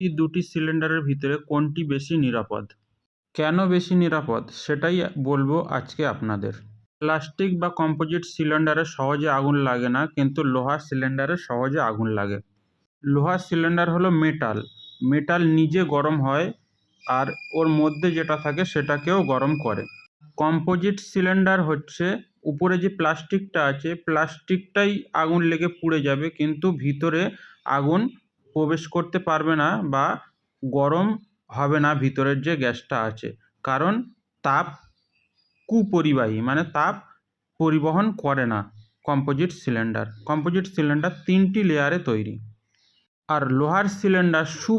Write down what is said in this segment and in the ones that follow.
এই দুটি সিলিন্ডারের ভিতরে কোনটি বেশি নিরাপদ? কেন বেশি নিরাপদ? সেটাই বলব আজকে আপনাদের। প্লাস্টিক বা কম্পোজিট সিলিন্ডারে সহজে আগুন লাগে না, কিন্তু লোহার সিলিন্ডারে সহজে আগুন লাগে। লোহার সিলিন্ডার হলো মেটাল। মেটাল নিজে গরম হয় আর ওর মধ্যে যেটা থাকে সেটাকেও গরম করে। কম্পোজিট সিলিন্ডার হচ্ছে উপরে যে প্লাস্টিকটা আছে, প্লাস্টিকটাই আগুন লেগে পুড়ে যাবে, কিন্তু ভিতরে আগুন প্রবেশ করতে পারবে না বা গরম হবে না, ভিতরের যে গ্যাসটা আছে। কারণ তাপ কুপরিবাহী মানে তাপ পরিবহন করে না কম্পোজিট সিলিন্ডার। কম্পোজিট সিলিন্ডার তিনটি লেয়ারে তৈরি। আর লোহার সিলিন্ডার সু,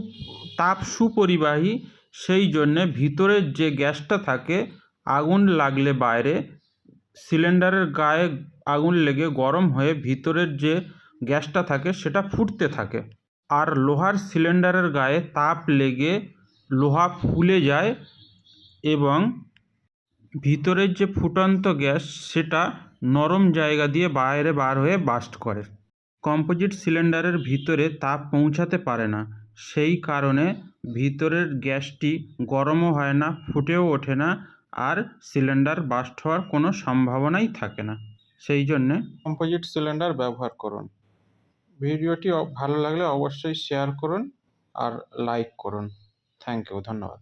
তাপ সুপরিবাহী, সেই জন্যে ভিতরের যে গ্যাসটা থাকে, আগুন লাগলে বাইরে, সিলিন্ডারের গায়ে আগুন লেগে গরম হয়ে ভিতরের যে গ্যাসটা থাকে, সেটা ফুটতে থাকে। আর লোহার সিলিন্ডারের গায়ে তাপ লেগে লোহা ফুলে যায় এবং ভিতরের যে ফুটন্ত গ্যাস, সেটা নরম জায়গা দিয়ে বাইরে বার হয়ে বাস্ট করে। কম্পোজিট সিলিন্ডারের ভিতরে তাপ পৌঁছাতে পারে না। সেই কারণে ভিতরের গ্যাসটি গরমও হয় না, ফুটেও ওঠে না আর সিলিন্ডার বাস্ট হওয়ার কোনো সম্ভাবনাই থাকে না। সেই জন্যে কম্পোজিট সিলিন্ডার ব্যবহার করুন। ভিডিওটি ভালো লাগলে অবশ্যই শেয়ার করুন আর লাইক করুন। থ্যাংক ইউ ধন্যবাদ।